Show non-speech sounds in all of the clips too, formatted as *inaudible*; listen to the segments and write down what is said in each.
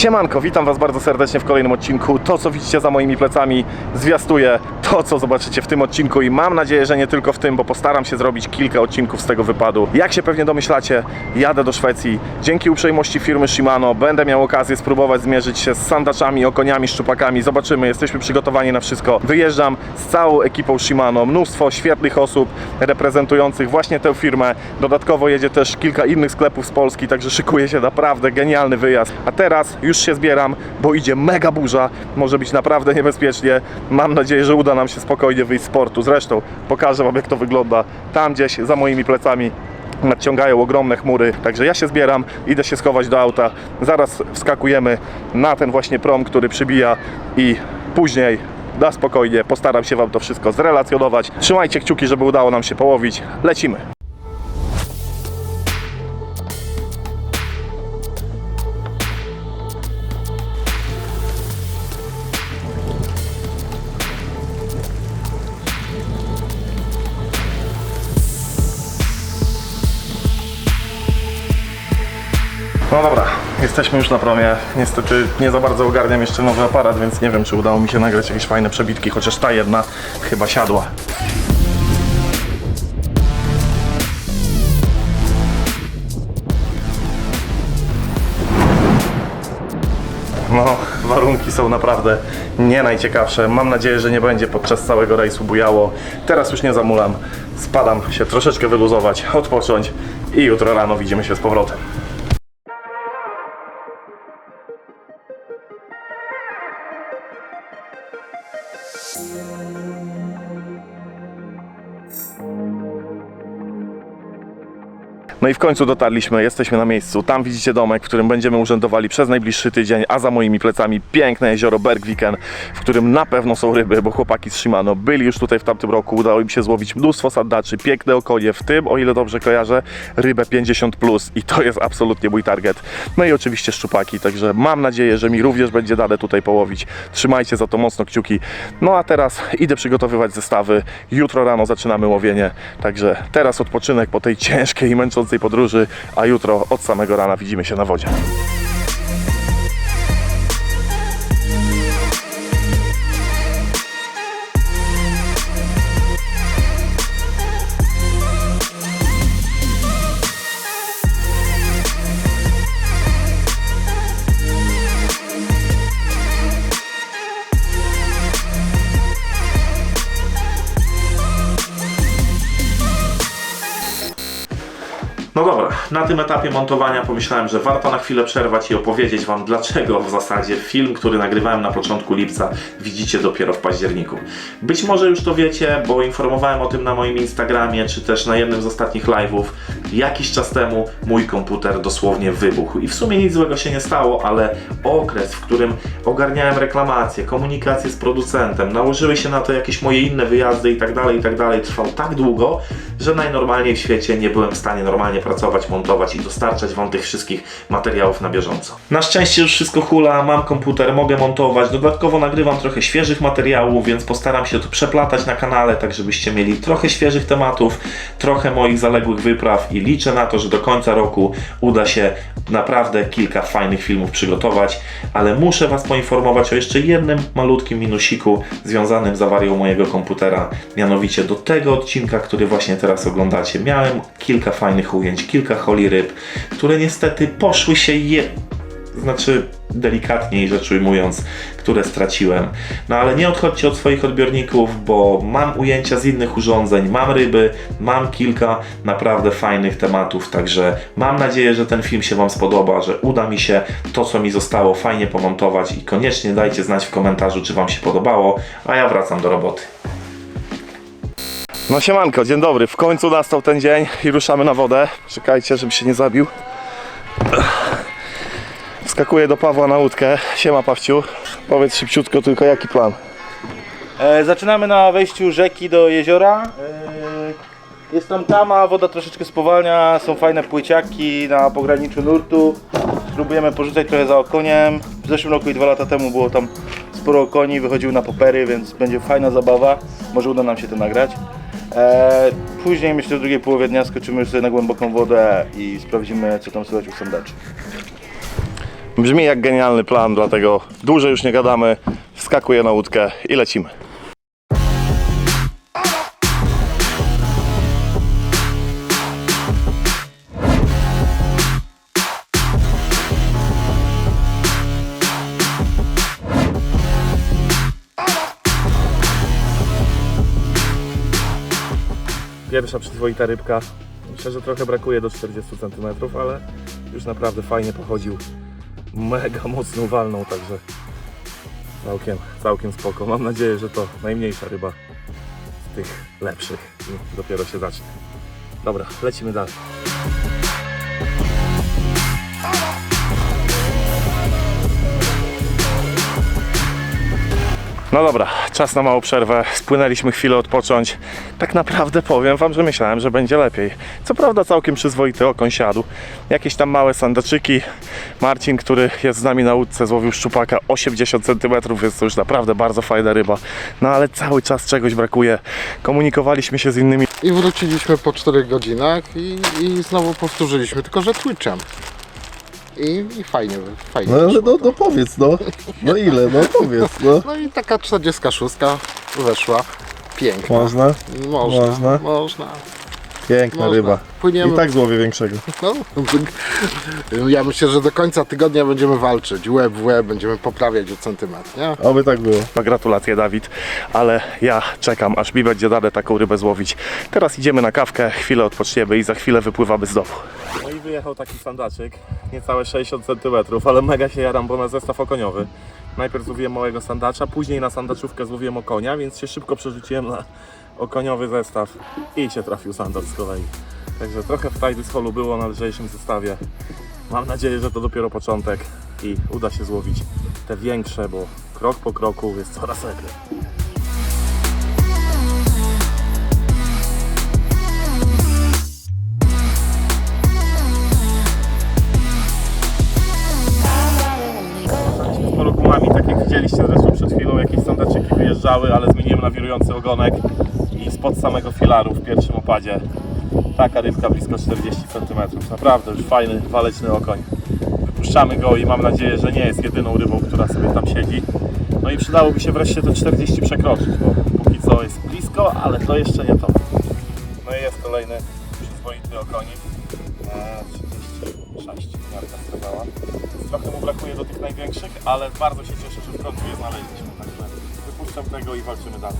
Siemanko, witam Was bardzo serdecznie w kolejnym odcinku. To, co widzicie za moimi plecami, zwiastuje to, co zobaczycie w tym odcinku i mam nadzieję, że nie tylko w tym, bo postaram się zrobić kilka odcinków z tego wypadu. Jak się pewnie domyślacie, jadę do Szwecji. Dzięki uprzejmości firmy Shimano będę miał okazję spróbować zmierzyć się z sandaczami, okoniami, szczupakami. Zobaczymy, jesteśmy przygotowani na wszystko. Wyjeżdżam z całą ekipą Shimano, mnóstwo świetnych osób reprezentujących właśnie tę firmę. Dodatkowo jedzie też kilka innych sklepów z Polski, także szykuje się naprawdę genialny wyjazd. A teraz już się zbieram, bo idzie mega burza, może być naprawdę niebezpiecznie. Mam nadzieję, że uda nam się spokojnie wyjść z portu. Zresztą pokażę Wam jak to wygląda tam gdzieś za moimi plecami nadciągają ogromne chmury, także ja się zbieram, idę się schować do auta, zaraz wskakujemy na ten właśnie prom, który przybija i później na spokojnie postaram się Wam to wszystko zrelacjonować. Trzymajcie kciuki, żeby udało nam się połowić. Lecimy! No dobra, jesteśmy już na promie. Niestety nie za bardzo ogarniam jeszcze nowy aparat, więc nie wiem, czy udało mi się nagrać jakieś fajne przebitki, chociaż ta jedna chyba siadła. No, warunki są naprawdę nie najciekawsze. Mam nadzieję, że nie będzie podczas całego rejsu bujało. Teraz już nie zamulam. Spadam się troszeczkę wyluzować, odpocząć i jutro rano widzimy się z powrotem. I w końcu dotarliśmy, jesteśmy na miejscu. Tam widzicie domek, w którym będziemy urzędowali przez najbliższy tydzień, a za moimi plecami piękne jezioro Bergviken, w którym na pewno są ryby, bo chłopaki z Shimano byli już tutaj w tamtym roku, udało im się złowić mnóstwo sandaczy, piękne okonie, w tym, o ile dobrze kojarzę, rybę 50+, plus i to jest absolutnie mój target. No i oczywiście szczupaki, także mam nadzieję, że mi również będzie dane tutaj połowić. Trzymajcie za to mocno kciuki. No a teraz idę przygotowywać zestawy. Jutro rano zaczynamy łowienie, także teraz odpoczynek po tej ciężkiej i męczącej podróży, a jutro od samego rana widzimy się na wodzie. Na tym etapie montowania pomyślałem, że warto na chwilę przerwać i opowiedzieć Wam, dlaczego w zasadzie film, który nagrywałem na początku lipca, widzicie dopiero w październiku. Być może już to wiecie, bo informowałem o tym na moim Instagramie, czy też na jednym z ostatnich live'ów. Jakiś czas temu mój komputer dosłownie wybuchł i w sumie nic złego się nie stało, ale okres, w którym ogarniałem reklamacje, komunikację z producentem, nałożyły się na to jakieś moje inne wyjazdy i tak dalej, i tak trwał tak długo, że najnormalniej w świecie nie byłem w stanie normalnie pracować, montować i dostarczać Wam tych wszystkich materiałów na bieżąco. Na szczęście już wszystko hula, mam komputer, mogę montować, dodatkowo nagrywam trochę świeżych materiałów, więc postaram się to przeplatać na kanale, tak żebyście mieli trochę świeżych tematów, trochę moich zaległych wypraw i liczę na to, że do końca roku uda się naprawdę kilka fajnych filmów przygotować, ale muszę Was poinformować o jeszcze jednym malutkim minusiku związanym z awarią mojego komputera, mianowicie do tego odcinka, który właśnie teraz oglądacie. Miałem kilka fajnych ujęć, kilka holi ryb, które niestety poszły się je... Znaczy, delikatniej rzecz ujmując, które straciłem. No ale nie odchodźcie od swoich odbiorników, bo mam ujęcia z innych urządzeń, mam ryby, mam kilka naprawdę fajnych tematów, także mam nadzieję, że ten film się Wam spodoba, że uda mi się to, co mi zostało, fajnie pomontować i koniecznie dajcie znać w komentarzu, czy Wam się podobało, a ja wracam do roboty. No siemanko, dzień dobry. W końcu nastał ten dzień i ruszamy na wodę. Czekajcie, żeby się nie zabił. Wskakuję do Pawła na łódkę. Siema Pawciu. Powiedz szybciutko tylko jaki plan. E, zaczynamy na wejściu rzeki do jeziora. E, jest tam tama, woda troszeczkę spowalnia, są fajne płyciaki na pograniczu nurtu. Spróbujemy porzucać trochę za okoniem. W zeszłym roku i dwa lata temu było tam sporo okoni, wychodziły na popery, więc będzie fajna zabawa. Może uda nam się to nagrać. E, później myślę, w drugiej połowie dnia skoczymy już sobie na głęboką wodę i sprawdzimy co tam słychać u sondaczy. Brzmi jak genialny plan, dlatego dłużej już nie gadamy. Wskakuję na łódkę i lecimy. Pierwsza przyzwoita rybka. Myślę, że trochę brakuje do 40 cm, ale już naprawdę fajnie pochodził. Mega mocną walną, także całkiem, całkiem spoko. Mam nadzieję, że to najmniejsza ryba z tych lepszych i dopiero się zacznie. Dobra, lecimy dalej. No dobra, czas na małą przerwę. Spłynęliśmy chwilę odpocząć. Tak naprawdę powiem Wam, że myślałem, że będzie lepiej. Co prawda całkiem przyzwoity okoń siadł. Jakieś tam małe sandaczyki. Marcin, który jest z nami na łódce, złowił szczupaka 80 cm, więc to już naprawdę bardzo fajna ryba. No ale cały czas czegoś brakuje. Komunikowaliśmy się z innymi I wróciliśmy po 4 godzinach i, i znowu powtórzyliśmy, tylko że Twitchem. I, i fajnie, fajnie. No ale wyszło no, to. no powiedz, no. No ile, no powiedz, no. no i taka 46 weszła. Piękna. Można? Można. Można? Można. Piękna Można. ryba. Płyniemy. I tak złowię większego. No, *laughs* ja myślę, że do końca tygodnia będziemy walczyć. Łeb w łeb, będziemy poprawiać o centymetr, nie? Oby tak było. No gratulacje Dawid, ale ja czekam aż mi będzie dane taką rybę złowić. Teraz idziemy na kawkę, chwilę odpoczniemy i za chwilę wypływamy z domu. No i wyjechał taki sandaczyk, niecałe 60 cm, ale mega się jaram, bo na zestaw okoniowy. Najpierw złowiłem małego sandacza, później na sandaczówkę złowiłem okonia, więc się szybko przerzuciłem na okoniowy zestaw i się trafił sandacz z kolei. Także trochę w tajdy holu było na lżejszym zestawie. Mam nadzieję, że to dopiero początek i uda się złowić te większe, bo krok po kroku jest coraz lepiej. z tak widzieliście zresztą przed chwilą, jakieś sandaczyki wyjeżdżały, ale zmieniłem na wirujący ogonek spod samego filaru w pierwszym opadzie taka rybka blisko 40 cm. Naprawdę już fajny, waleczny okoń. Wypuszczamy go i mam nadzieję, że nie jest jedyną rybą, która sobie tam siedzi. No i przydałoby się wreszcie te 40 przekroczyć, bo póki co jest blisko, ale to jeszcze nie to. No i jest kolejny przyzwoity okonik. E, 36 miarka wskazała. Trochę mu brakuje do tych największych, ale bardzo się cieszę, że w końcu je znaleźliśmy. Także wypuszczam tego i walczymy dalej.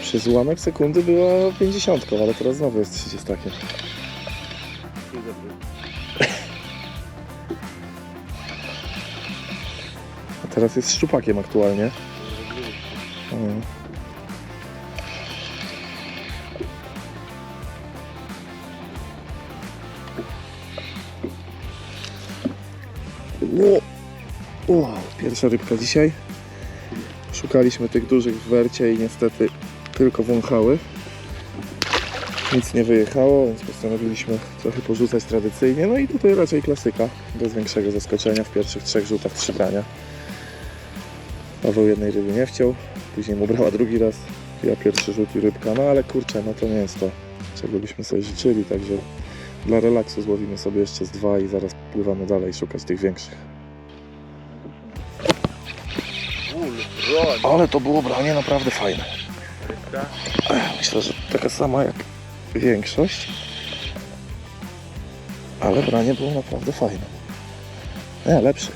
Przez ułamek sekundy była 50, ale teraz znowu jest 30 takie. A teraz jest szczupakiem aktualnie. Ło! Wow, pierwsza rybka dzisiaj. Szukaliśmy tych dużych w wercie i niestety tylko wąchały. Nic nie wyjechało, więc postanowiliśmy trochę porzucać tradycyjnie. No i tutaj raczej klasyka, bez większego zaskoczenia. W pierwszych trzech rzutach trzy. Paweł jednej ryby nie chciał, później mu brała drugi raz. Ja pierwszy rzut i rybka, no ale kurczę, no to nie jest to, czego byśmy sobie życzyli, także dla relaksu złowimy sobie jeszcze z dwa i zaraz pływamy dalej szukać tych większych. Ale to było branie naprawdę fajne. Myślę, że taka sama jak większość. Ale branie było naprawdę fajne. Nie, lepszy.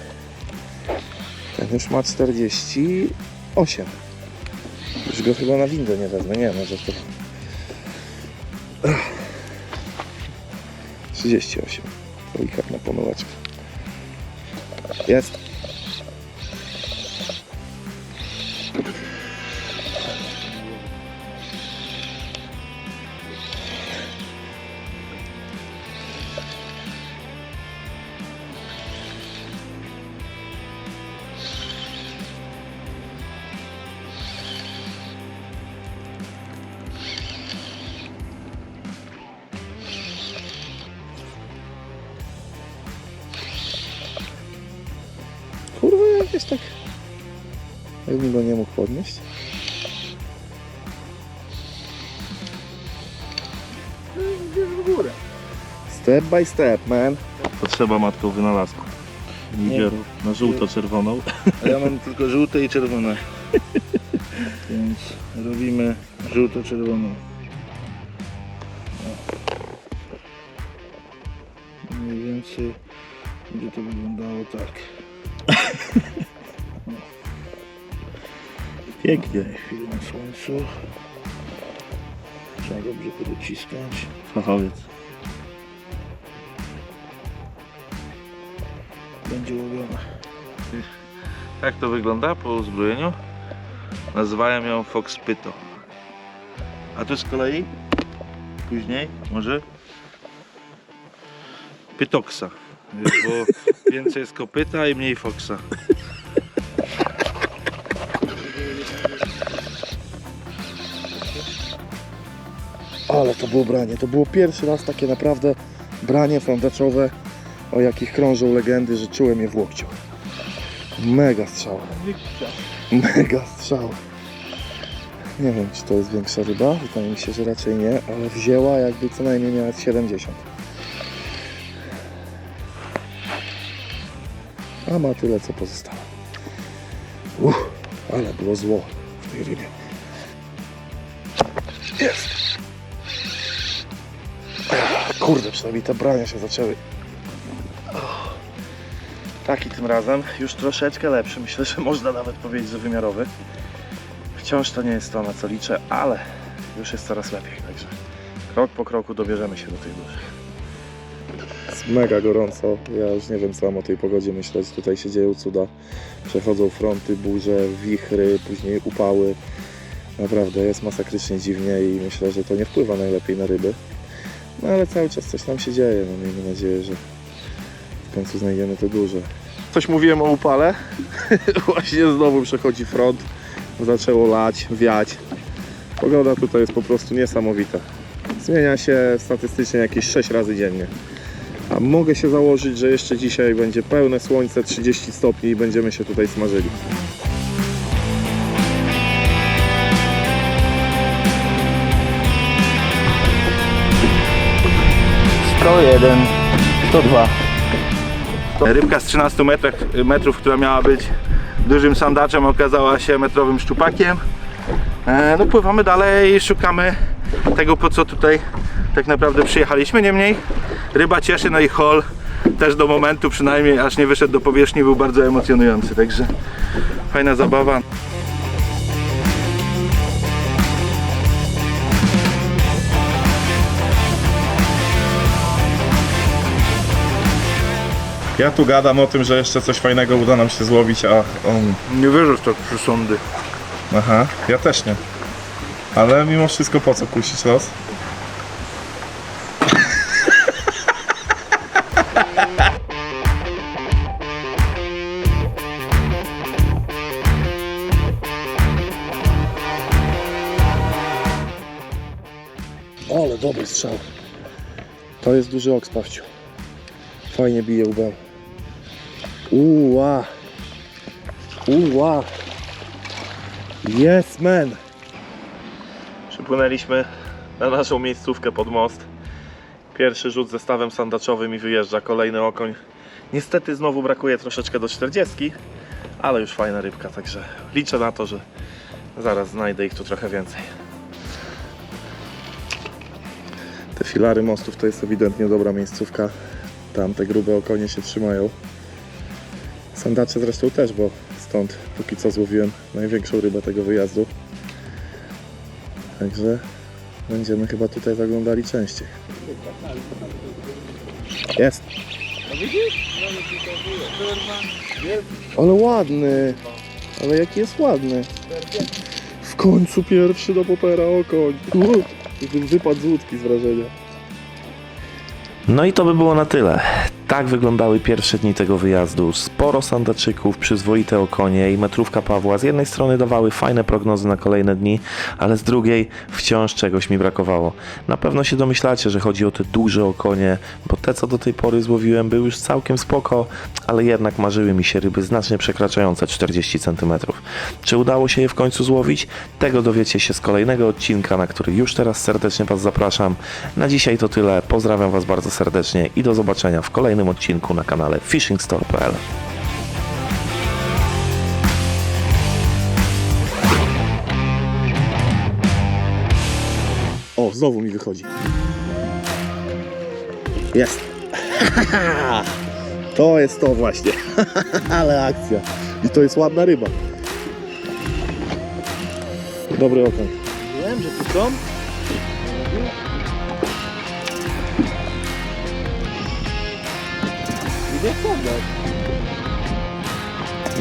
Ten już ma 48. Już go chyba na windę nie wezmę. Nie, no że to... 38. Delikatna pomyłeczka. Jest. Jakbym go nie mógł podnieść. Step by step, man. Potrzeba matką wynalazku. Nigerów na żółto-czerwoną. A ja mam tylko żółte i czerwone. *laughs* Więc robimy żółto-czerwoną. Mniej więcej będzie to wyglądało tak. *laughs* Pięknie. Chwilę na słońcu. Trzeba dobrze podociskać. Fachowiec. będzie łowiona. Jak to wygląda po uzbrojeniu? Nazywają ją Fox Pyto. A tu z kolei później może Pytoksa. Bo więcej jest kopyta i mniej Foxa. Ale to było branie. To było pierwszy raz takie naprawdę branie fondaczowe, o jakich krążą legendy, że czułem je w łokciu. Mega strzał. Mega strzał. Nie wiem, czy to jest większa ryba. Wydaje mi się, że raczej nie, ale wzięła jakby co najmniej miała 70. A ma tyle, co pozostało. Uff, ale było zło w tej rybie. Jest! Kurde, przynajmniej te brania się zaczęły. Taki tym razem, już troszeczkę lepszy. Myślę, że można nawet powiedzieć, że wymiarowy. Wciąż to nie jest to, na co liczę, ale już jest coraz lepiej. Także krok po kroku dobierzemy się do tych dużych. Jest mega gorąco. Ja już nie wiem, co mam o tej pogodzie myśleć. Tutaj się dzieją cuda. Przechodzą fronty, burze, wichry, później upały. Naprawdę jest masakrycznie dziwnie i myślę, że to nie wpływa najlepiej na ryby. No ale cały czas coś tam się dzieje. No miejmy nadzieję, że w końcu znajdziemy te duże. Coś mówiłem o upale. *laughs* Właśnie znowu przechodzi front. Zaczęło lać, wiać. Pogoda tutaj jest po prostu niesamowita. Zmienia się statystycznie jakieś 6 razy dziennie. A mogę się założyć, że jeszcze dzisiaj będzie pełne słońce, 30 stopni i będziemy się tutaj smażyli. Rybka z 13 metrach, metrów, która miała być dużym sandaczem, okazała się metrowym szczupakiem. E, no pływamy dalej i szukamy tego, po co tutaj tak naprawdę przyjechaliśmy. Niemniej ryba cieszy, no i hol też do momentu przynajmniej, aż nie wyszedł do powierzchni, był bardzo emocjonujący. Także fajna zabawa. Ja tu gadam o tym, że jeszcze coś fajnego uda nam się złowić, a on... Nie wierzę w to przysądy. Aha, ja też nie. Ale mimo wszystko po co kusić los? Ale dobry strzał. To jest duży oks, Pawciu. Fajnie bije łbem. Uła. Uła. Yes, man. Przypłynęliśmy na naszą miejscówkę pod most. Pierwszy rzut zestawem sandaczowym i wyjeżdża kolejny okoń. Niestety znowu brakuje troszeczkę do 40, ale już fajna rybka, także liczę na to, że zaraz znajdę ich tu trochę więcej. Te filary mostów to jest ewidentnie dobra miejscówka. Tam te grube okonie się trzymają. Sandacze zresztą też, bo stąd póki co złowiłem największą rybę tego wyjazdu. Także będziemy chyba tutaj zaglądali częściej. Jest! Ale ładny! Ale jaki jest ładny! W końcu pierwszy do popera okoń! Wypadł z łódki z wrażenia. No i to by było na tyle. Tak wyglądały pierwsze dni tego wyjazdu. Sporo sandaczyków, przyzwoite okonie i metrówka Pawła z jednej strony dawały fajne prognozy na kolejne dni, ale z drugiej wciąż czegoś mi brakowało. Na pewno się domyślacie, że chodzi o te duże okonie, bo te co do tej pory złowiłem były już całkiem spoko, ale jednak marzyły mi się ryby znacznie przekraczające 40 cm. Czy udało się je w końcu złowić? Tego dowiecie się z kolejnego odcinka, na który już teraz serdecznie Was zapraszam. Na dzisiaj to tyle. Pozdrawiam Was bardzo serdecznie i do zobaczenia w kolejnym odcinku na kanale fishingstore.pl. O, znowu mi wychodzi. Jest. *laughs* To jest to właśnie. *laughs* Ale akcja. I to jest ładna ryba. Dobry okoń. Wiem, że tu są.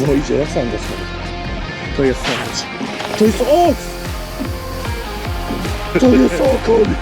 No idzie jak sandacz. To jest sandacz. To jest oks! To jest okoń!